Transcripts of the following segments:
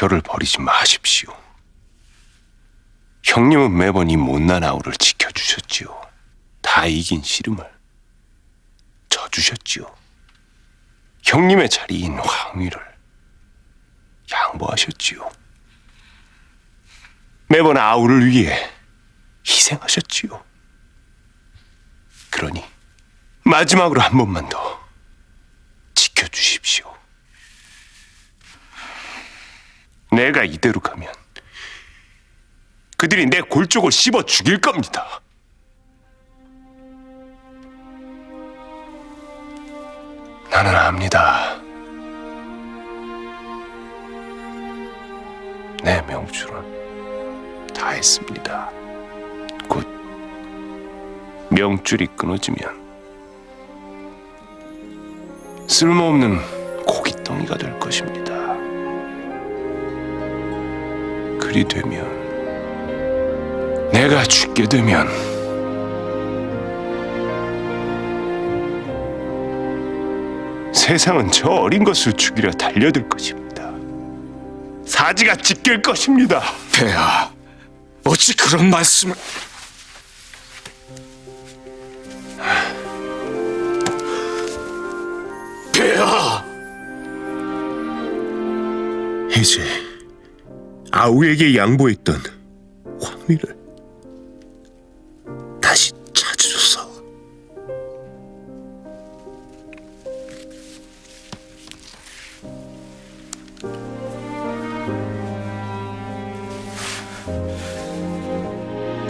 저를 버리지 마십시오. 형님은 매번 이 못난 아우를 지켜주셨지요. 다 이긴 씨름을 져주셨지요. 형님의 자리인 황위를 양보하셨지요. 매번 아우를 위해 희생하셨지요. 그러니 마지막으로 한 번만 더 지켜주십시오. 내가 이대로 가면 그들이 내 골쪽을 씹어 죽일 겁니다. 나는 압니다. 내 명줄은 다 했습니다. 곧 명줄이 끊어지면 쓸모없는 고깃덩이가 될 것입니다. 그리 되면 내가 죽게 되면 세상은 저 어린 것을 죽이려 달려들 것입니다. 사지가 찢길 것입니다. 폐하, 어찌 그런 말씀을... 폐하! 이제 아우에게 양보했던 황미를 다시 찾으소서.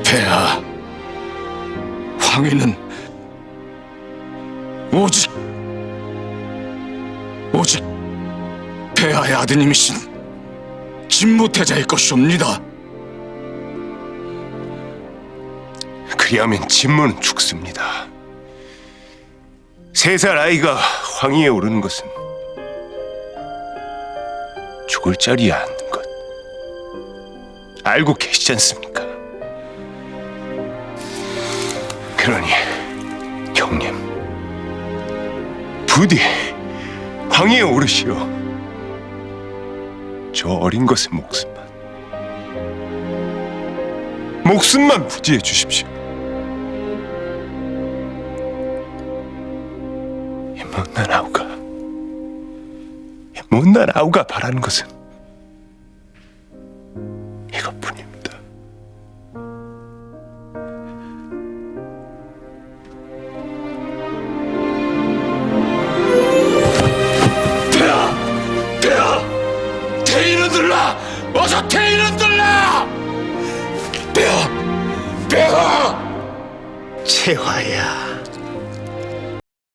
폐하, 황희는 오직 오직 폐하의 아드님이신 진무태자일 것이옵니다. 그리하면 진무는 죽습니다. 세 살 아이가 황위에 오르는 것은 죽을 자리에 앉는 것 알고 계시지 않습니까? 그러니 형님 부디 황위에 오르시어 저 어린 것의 목숨만 목숨만 부지해 주십시오. 이 못난 아우가 이 못난 아우가 바라는 것은 어서 태인은 들라! 폐하! 폐하! 채화야,